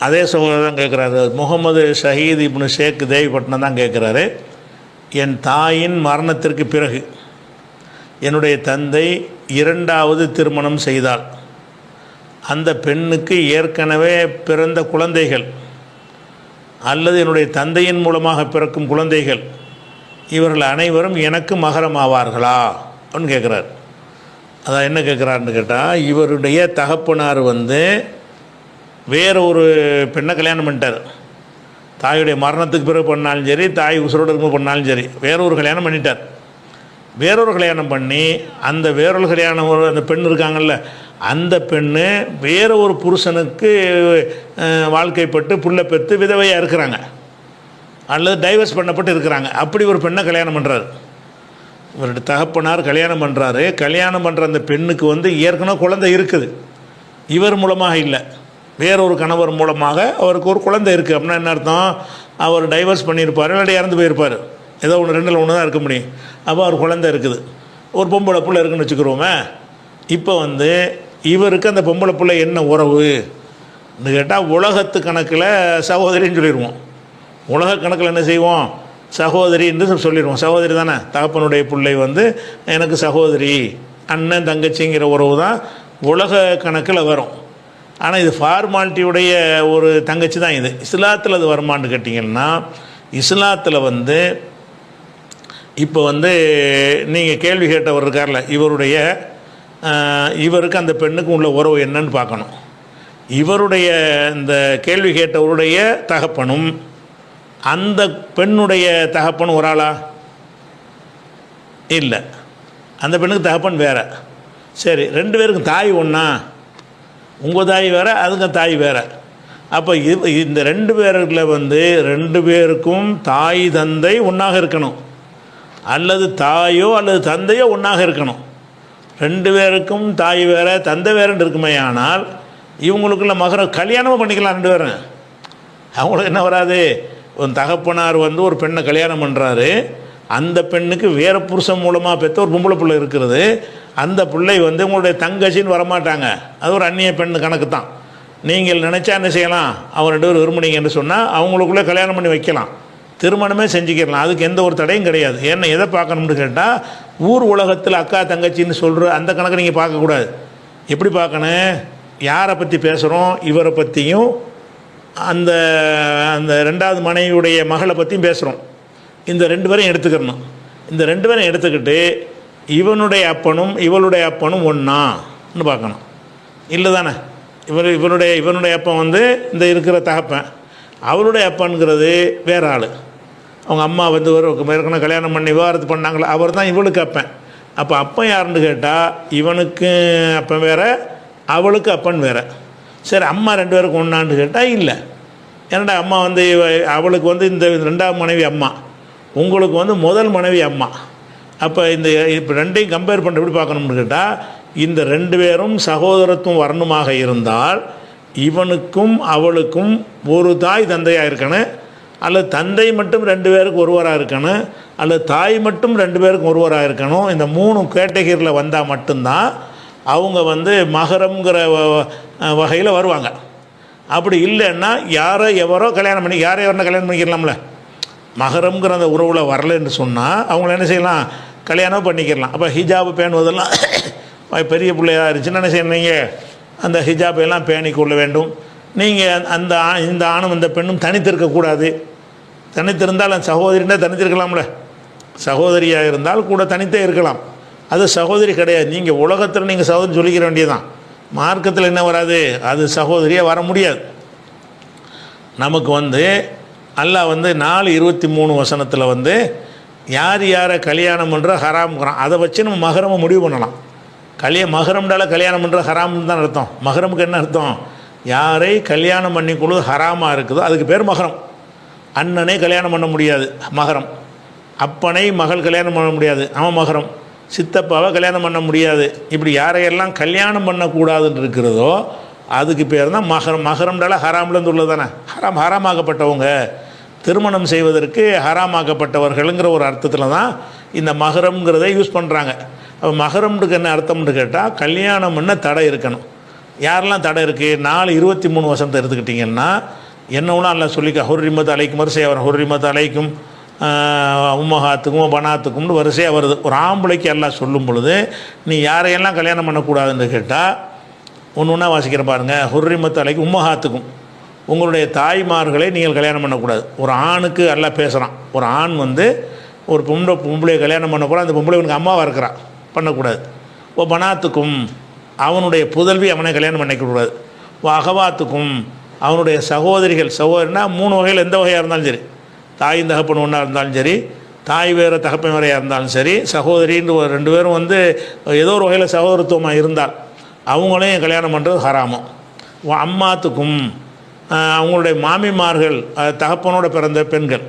அதே சகோதரர் தான் கேட்குறாரு முகமது ஷஹீத் இப்னு ஷேக் தேவிப்பட்டினம் தான் கேட்குறாரு என் தாயின் மரணத்திற்கு பிறகு என்னுடைய தந்தை இரண்டாவது திருமணம் செய்தால் அந்த பெண்ணுக்கு ஏற்கனவே பிறந்த குழந்தைகள் அல்லது என்னுடைய தந்தையின் மூலமாக பிறக்கும் குழந்தைகள் இவர்கள் அனைவரும் எனக்கு மகரமாவார்களா? அப்படின்னு கேட்குறாரு அதான் என்ன கேட்குறாருன்னு கேட்டால் இவருடைய தகப்பனார் வந்து வேற ஒரு பெண்ணை கல்யாணம் பண்ணிட்டார். தாயுடைய மரணத்துக்கு பிறகு பண்ணாலும் சரி தாய் உசுரோடு இருக்கும் பண்ணாலும் சரி வேற ஒரு கல்யாணம் பண்ணிட்டார். வேறொரு கல்யாணம் பண்ணி அந்த வேறொரு கல்யாணம் ஒரு அந்த பெண் இருக்காங்கல்ல அந்த பெண்ணு வேற ஒரு புருஷனுக்கு வாழ்க்கைப்பட்டு புள்ள பெற்று விதவையாக இருக்கிறாங்க. அல்லது டைவர்ஸ் பண்ணப்பட்டு இருக்கிறாங்க. அப்படி ஒரு பெண்ணை கல்யாணம் பண்ணுறாரு இவருடைய தகப்பனார் கல்யாணம் பண்ணுறாரு கல்யாணம் பண்ணுற அந்த பெண்ணுக்கு வந்து ஏற்கனவே குழந்தை இருக்குது. இவர் மூலமாக இல்லை. வேறொரு கணவர் மூலமாக அவருக்கு ஒரு குழந்தை இருக்குது அப்படின்னா என்ன அர்த்தம்? அவர் டைவர்ஸ் பண்ணியிருப்பார் இல்லாட்டி இறந்து போயிருப்பார். ஏதோ ஒன்று ரெண்டில் ஒன்று தான் இருக்க முடியும். அப்போ அவர் குழந்தை இருக்குது. ஒரு பொம்பளை பிள்ளை இருக்குன்னு வச்சுக்கிறோமே. இப்போ வந்து இவருக்கு அந்த பொம்பளை பிள்ளை என்ன உறவு? கேட்டால் உலகத்து கணக்கில் சகோதரின்னு சொல்லிடுவோம் உலக கணக்கில் என்ன செய்வோம்? சகோதரி என்று சொல்லிடுவோம் சகோதரி தானே? தகப்பனுடைய பிள்ளை வந்து எனக்கு சகோதரி அண்ணன் தங்கச்சிங்கிற உறவு தான் உலக கணக்கில் வரும். ஆனால் இது ஃபார்மாலிட்டியுடைய ஒரு தங்கச்சி தான் இது. இஸ்லாத்தில் அது வருமானு கேட்டிங்கன்னா இஸ்லாத்தில் வந்து இப்போ வந்து நீங்கள் கேள்வி கேட்டவர் இருக்கார்ல இவருடைய இவருக்கு அந்த பெண்ணுக்கு உள்ள உறவு என்னன்னு பார்க்கணும். இவருடைய இந்த கேள்வி கேட்டவருடைய தகப்பனும் அந்த பெண்ணுடைய தகப்பன் ஒரு ஆளா? இல்லை. அந்த பெண்ணுக்கு தகப்பன் வேற. சரி ரெண்டு பேருக்கும் தாய் ஒன்றா உங்கள் தாய் வேறு அதுங்க தாய் வேறு. அப்போ இது இந்த ரெண்டு பேருக்குள்ள வந்து ரெண்டு பேருக்கும் தாய் தந்தை ஒன்றாக இருக்கணும். அல்லது தாயோ அல்லது தந்தையோ ஒன்றாக இருக்கணும். ரெண்டு பேருக்கும் தாய் வேறு தந்தை வேறுன்னு இருக்குமே ஆனால் இவங்களுக்குள்ள மகரம் கல்யாணமும் பண்ணிக்கலாம் ரெண்டு பேரும். அவங்களுக்கு என்ன வராது? ஒரு தகப்பனார் வந்து ஒரு பெண்ணை கல்யாணம் பண்ணுறாரு அந்த பெண்ணுக்கு வேறு புருஷன் மூலமாக பெற்ற ஒரு பொம்பளை பிள்ளை இருக்கிறது அந்த பிள்ளை வந்து உங்களுடைய தங்கச்சின்னு வரமாட்டாங்க. அது ஒரு அந்நிய பெண் கணக்கு தான் நீங்கள் நினச்சா என்ன செய்யலாம்? அவங்க ரெண்டு பேரும் விரும்புனீங்கன்னு சொன்னால் அவங்களுக்குள்ளே கல்யாணம் பண்ணி வைக்கலாம். திருமணமே செஞ்சுக்கிடலாம். அதுக்கு எந்த ஒரு தடையும் கிடையாது. ஏன்னா எதை பார்க்கணும்னு கேட்டால் ஊர் உலகத்தில் அக்கா தங்கச்சின்னு சொல்கிற அந்த கணக்கு நீங்கள் பார்க்கக்கூடாது எப்படி பார்க்கணும்? யாரை பற்றி பேசுகிறோம் இவரை பற்றியும் அந்த அந்த ரெண்டாவது மனைவியுடைய மகளை பற்றியும் பேசுகிறோம் இந்த ரெண்டு பேரையும் எடுத்துக்கிறணும். இந்த ரெண்டு பேரையும் எடுத்துக்கிட்டு இவனுடைய அப்பனும் இவளுடைய அப்பனும் ஒன்றான்னு பார்க்கணும். இல்லை தானே? இவர் இவனுடைய இவனுடைய அப்பன் வந்து இந்த இருக்கிற தகப்பன். அவருடைய அப்பனுங்கிறது வேற ஆள். அவங்க அம்மா வந்து ஒரு ஏற்கனவே கல்யாணம் பண்ணி விவாகரத்து பண்ணாங்களே அவர் தான் இவளுக்கு அப்பன். அப்போ அப்பன் யாருன்னு கேட்டால் இவனுக்கு அப்பன் வேற அவளுக்கு அப்பன் வேற. சரி அம்மா ரெண்டு பேருக்கும் ஒன்றான்னு கேட்டால் இல்லை. என்னடா அம்மா வந்து இவ- அவளுக்கு வந்து இந்த ரெண்டாவது மனைவி அம்மா. உங்களுக்கு வந்து முதல் மனைவி அம்மா. அப்போ இந்த இப்போ ரெண்டையும் கம்பேர் பண்ண எப்படி பார்க்கணும்னு கேட்டால் இந்த ரெண்டு பேரும் சகோதரத்துவம் வரணுமாக இருந்தால் இவனுக்கும் அவளுக்கும் ஒரு தாய் தந்தையாக இருக்கணும் அல்லது தந்தை மட்டும் ரெண்டு பேருக்கு ஒருவராக இருக்கணும் அல்லது தாய் மட்டும் ரெண்டு பேருக்கு ஒருவராக இருக்கணும் இந்த மூணு கேட்டகரியில் வந்தால் மட்டும்தான் அவங்க வந்து மகரம்ங்கிற வகையில் வருவாங்க. அப்படி இல்லைன்னா யாரோ எவரோ கல்யாணம் பண்ணி யாரோ எவரோ கல்யாணம் பண்ணிக்கலாம்ல மகரம்ங்கிற அந்த உறவில் வரலைன்னு சொன்னால் அவங்கள என்ன செய்யலாம்? கல்யாணம் பண்ணிக்கிறலாம். அப்போ ஹிஜாபு பேணுவதெல்லாம் பெரிய பிள்ளையாக இருந்துச்சுன்னா என்ன செய்யறீங்க அந்த ஹிஜாபை எல்லாம் பேணி கொள்ள வேண்டும். நீங்கள் அந்த ஆ- இந்த ஆணும் இந்த பெண்ணும் தனித்திருக்கக்கூடாது தனித்திருந்தால் அந்த சகோதரின்னா தனித்திருக்கலாம்ல சகோதரியாக இருந்தால் கூட தனித்தே இருக்கலாம். அது சகோதரி கிடையாது. நீங்கள் உலகத்தில் நீங்கள் சகோதரி சொல்லிக்கிற வேண்டியதுதான். மார்க்கத்தில் என்ன வராது? அது சகோதரியாக வர முடியாது. நமக்கு வந்து அல்லாஹ் வந்து நாலு இருபத்தி மூணு வசனத்தில் வந்து யார் யாரை கல்யாணம் பண்ணுற ஹராம்ங்கிறான் அதை வச்சு நம்ம மகரமை முடிவு பண்ணலாம். கல்ய மகரம்டால கல்யாணம் பண்ணுற ஹராம்னு தான் அர்த்தம். மகரமுக்கு என்ன அர்த்தம்? யாரை கல்யாணம் பண்ணி கொள்வது ஹராமாக இருக்குதோ அதுக்கு பேர் மகரம் அண்ணனை கல்யாணம் பண்ண முடியாது மகரம் அப்பனை மகள் கல்யாணம் பண்ண முடியாது அவன் மகரம் சித்தப்பாவை கல்யாணம் பண்ண முடியாது. இப்படி யாரையெல்லாம் கல்யாணம் பண்ணக்கூடாதுன்னு இருக்கிறதோ அதுக்கு பேர் தான் மகரம் மகரம்னால ஹராம்லேருந்து உள்ளது தானே. ஹராம் ஹராமாக்கப்பட்டவங்க. திருமணம் செய்வதற்கு ஹராமாக்கப்பட்டவர்களுங்கிற ஒரு அர்த்தத்தில் தான் இந்த மகரம்ங்கிறதை யூஸ் பண்ணுறாங்க அப்போ மகரம்னுக்கு என்ன அர்த்தம்னு கேட்டால் கல்யாணம் பண்ண தடை இருக்கணும். யாரெல்லாம் தடை இருக்குது நாலு இருபத்தி மூணு வசனத்தை எடுத்துக்கிட்டிங்கன்னா என்னவெல்லாம் ஒன்றும் அல்ல சொல்லிக்க ஹுர்ரிமத் அலைக்கும் வரிசையாக வரும். ஹுர்ரிமத் அலைக்கும் உம்மஹாத்துக்கும் பனாத்துக்கும்னு வரிசையாக வருது. ஒரு ஆம்பளைக்கு எல்லாம் சொல்லும் பொழுது நீ யாரையெல்லாம் கல்யாணம் பண்ணக்கூடாதுன்னு கேட்டால் ஒன்று ஒன்றா வாசிக்கிற பாருங்கள் ஹுர்ரிமத் அலைக்கும் உம்மஹாத்துக்கும். உங்களுடைய தாய்மார்களை நீங்கள் கல்யாணம் பண்ணக்கூடாது. ஒரு ஆணுக்கு நல்லா பேசுகிறான் ஒரு ஆண் வந்து ஒரு பொம்பளை பொம்பளையை கல்யாணம் பண்ண போகிற அந்த பொம்பளை உனக்கு அம்மாவாக இருக்கிறான் பண்ணக்கூடாது. ஓ பனாத்துக்கும் அவனுடைய புதல்வி அவனை கல்யாணம் பண்ணிக்கக்கூடாது ஓ அகவாத்துக்கும் அவனுடைய சகோதரிகள் சகோதரினா மூணு வகையில் எந்த வகையாக இருந்தாலும் சரி. தாயும் தகப்பன் ஒன்றா இருந்தாலும் சரி தாய் வேறு தகப்பன் வேறையாக இருந்தாலும் சரி சகோதரின்னு ஒரு ரெண்டு பேரும் வந்து ஏதோ ஒரு வகையில் சகோதரத்துவமாக இருந்தால் அவங்களையும் கல்யாணம் பண்ணுறது ஹராமம் அம்மாத்துக்கும் அவங்களுடைய மாமிமார்கள் தகப்பனோட பிறந்த பெண்கள்.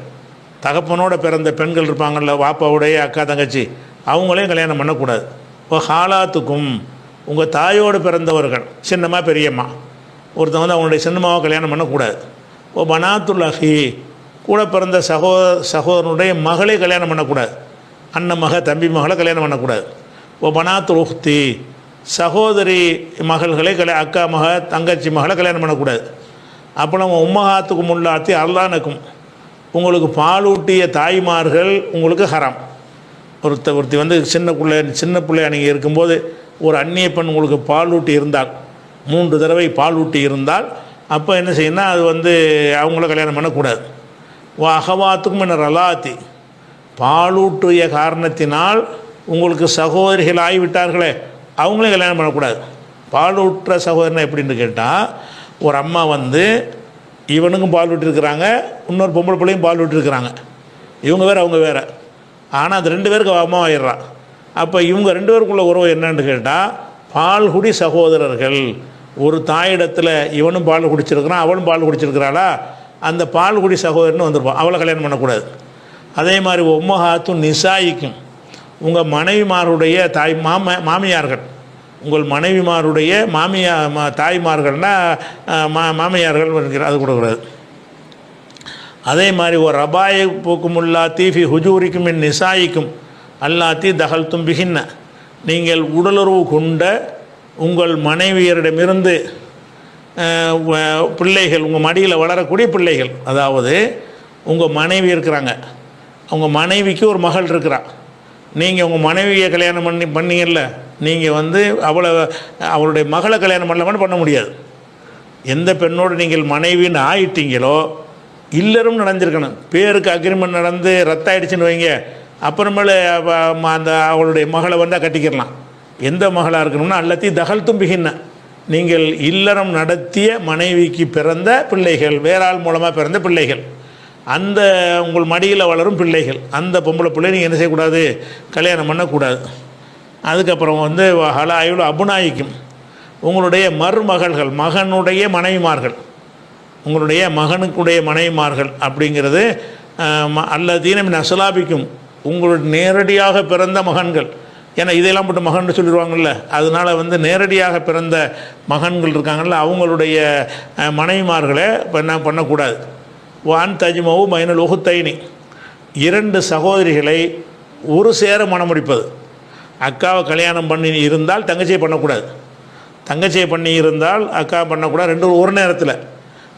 தகப்பனோட பிறந்த பெண்கள் இருப்பாங்கள்ல வாப்பாவுடைய அக்கா தங்கச்சி அவங்களையும் கல்யாணம் பண்ணக்கூடாது. இப்போ ஹாலாத்துக்கும் உங்கள் தாயோடு பிறந்தவர்கள் சின்னம்மா பெரியம்மா ஒருத்தவங்க வந்து அவங்களுடைய சின்னம்மாவை கல்யாணம் பண்ணக்கூடாது. ஓ பனாத்துல்லஹி கூட பிறந்த சகோ சகோதரனுடைய மகளை கல்யாணம் பண்ணக்கூடாது. அண்ணன் மக தம்பி மகளை கல்யாணம் பண்ணக்கூடாது. ஓ பனாத்து உஹ்தி சகோதரி மகள்களை கல்யா அக்கா மக தங்கச்சி மகளை கல்யாணம் பண்ணக்கூடாது. அப்போ நம்ம உம்மகாத்துக்கு முள்ளாத்தி அல்லானுக்கும் உங்களுக்கு பாலூட்டிய தாய்மார்கள் உங்களுக்கு ஹராம். ஒருத்த ஒருத்தி வந்து சின்ன பிள்ளை சின்ன பிள்ளையா நீங்கள் இருக்கும்போது ஒரு அந்நிய பெண் உங்களுக்கு பாலூட்டி இருந்தால் மூன்று தடவை பாலூட்டி இருந்தால் அப்போ என்ன செய்யணும்னா அது வந்து அவங்கள கல்யாணம் பண்ணக்கூடாது. அகவாத்துக்கும் என்ன ரலாத்தி. பாலூட்டிய காரணத்தினால் உங்களுக்கு சகோதரிகள் ஆகிவிட்டார்களே அவங்களையும் கல்யாணம் பண்ணக்கூடாது. பாலூட்டுற சகோதரனை எப்படின்னு கேட்டால் ஒரு அம்மா வந்து இவனுக்கும் பால் விட்டுருக்குறாங்க இன்னொரு பொம்பளை பிள்ளையும் பால் விட்டுருக்குறாங்க. இவங்க வேறு அவங்க வேறு. ஆனால் அந்த ரெண்டு பேருக்கு அவ அம்மா ஆயிடுறான் அப்போ இவங்க ரெண்டு பேருக்குள்ள உறவு என்னன்னு கேட்டால் பால்குடி சகோதரர்கள். ஒரு தாயிடத்தில் இவனும் பால் குடிச்சிருக்கிறான் அவளும் பால் குடிச்சிருக்கிறாளா? அந்த பால்குடி சகோதரன் வந்திருப்பான். அவளை கல்யாணம் பண்ணக்கூடாது. அதே மாதிரி உம்மஹாத்தும் நிசாயிக்கும். உங்கள் மனைவிமாருடைய தாய் மாம மாமியார்கள். உங்கள் மனைவிமாருடைய மாமியா மா தாய்மார்கள்னா மா மாமியார்கள் என்கிற அது கூடக்கூடாது அதே மாதிரி ஒரு ரபாய போக்கும் உள்ளாத்தி ஃபி ஹுஜூரிக்கும் என் நிசாயிக்கும் அல்லாத்தி தகல் தும்பிகின்ன நீங்கள் உடலுறவு கொண்ட உங்கள் மனைவியரிடமிருந்து பிள்ளைகள் உங்கள் மடியில் வளரக்கூடிய பிள்ளைகள் அதாவது உங்கள் மனைவி இருக்கிறாங்க. உங்கள் மனைவிக்கு ஒரு மகள் இருக்கிறான் நீங்கள் உங்கள் மனைவியை கல்யாணம் பண்ணி பண்ணீங்கல்ல நீங்கள் வந்து அவளை அவளுடைய மகளை கல்யாணம் பண்ணலாமான்னு பண்ண முடியாது. எந்த பெண்ணோடு நீங்கள் மனைவின்னு ஆயிட்டீங்களோ இல்லறம் நடந்திருக்கணும். பேருக்கு அக்ரிமெண்ட் நடந்து ரத்தாயிடுச்சுன்னு வைங்க. அப்புறமேல அந்த அவளுடைய மகளை வந்தால் கட்டிக்கிடலாம். எந்த மகளாக இருக்கணும்னா எல்லாத்தையும் தகல் தும்பிகின்ன. நீங்கள் இல்லறம் நடத்திய மனைவிக்கு பிறந்த பிள்ளைகள் வேறாள் மூலமாக பிறந்த பிள்ளைகள். அந்த உங்கள் மடியில் வளரும் பிள்ளைகள் அந்த பொம்பளை பிள்ளை நீங்கள் என்ன செய்யக்கூடாது? கல்யாணம் பண்ணக்கூடாது. அதுக்கப்புறம் வந்து ஹலாயுள் அபுநாயிக்கும். உங்களுடைய மருமகள்கள் மகனுடைய மனைவிமார்கள். உங்களுடைய மகனுக்குடைய மனைவிமார்கள் அப்படிங்கிறது அல்ல தீனமின் அசலாபிக்கும். உங்களுடைய நேரடியாக பிறந்த மகன்கள். ஏன்னா இதெல்லாம் போட்டு மகன் சொல்லிடுவாங்கல்ல. அதனால் வந்து நேரடியாக பிறந்த மகன்கள் இருக்காங்கல்ல அவங்களுடைய மனைவிமார்களை பண்ண பண்ணக்கூடாது? வான் தஜ்மவு மைனல் உகுத்தைனி. இரண்டு சகோதரிகளை ஒரு சேர மணமுடிப்பது அக்காவை கல்யாணம் பண்ணி இருந்தால் தங்கச்சியை பண்ணக்கூடாது. தங்கச்சியை பண்ணி இருந்தால் அக்கா பண்ணக்கூடாது. ரெண்டு ஒரு நேரத்தில்.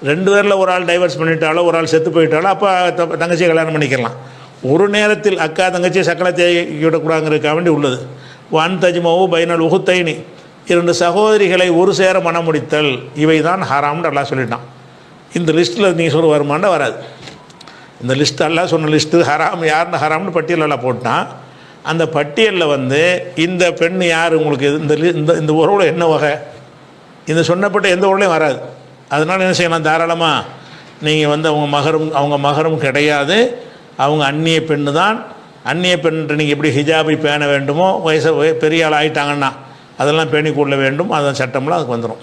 ரெண்டு பேரில் ஒரு ஆள் டைவர்ஸ் பண்ணிட்டாலோ ஒரு ஆள் செத்து போயிட்டாலோ அப்போ த- தங்கச்சியை கல்யாணம் பண்ணிக்கலாம். ஒரு நேரத்தில் அக்கா தங்கச்சியை சக்கலத்தை விடக்கூடாதுங்கிறதுக்காக வேண்டி உள்ளது. வான் தஜ்மவு பைனல் உகுத்தைனி. இரண்டு சகோதரிகளை ஒரு சேர மணமுடித்தல் இவை தான் ஹராம்னு எல்லாம் சொல்லிட்டான். இந்த லிஸ்ட்டில் நீங்கள் சொல்ல வருமானா வராது. இந்த லிஸ்ட் எல்லாம் சொன்ன லிஸ்ட்டு ஹராம் யாருன்னு ஹராம்னு பட்டியலெல்லாம் போட்டான் அந்த பட்டியலில் வந்து இந்த பெண் யார் உங்களுக்கு இது- இந்த லி- இந்த இந்த உறவுல என்ன வகை? இந்த சொன்னப்பட்ட எந்த உறவுலையும் வராது. அதனால் என்ன செய்யலாம்? தாராளமாக நீங்கள் வந்து அவங்க மகரும் அவங்க மகரும் கிடையாது. அவங்க அந்நிய பெண்ணு தான். அந்நிய பெண்ணுன்ற நீங்கள் எப்படி ஹிஜாபை பேண வேண்டுமோ வயசு பெரிய ஆள் ஆகிட்டாங்கன்னா அதெல்லாம் பேணி கொள்ள வேண்டும். அதன் சட்டம்லாம் அதுக்கு வந்துடும்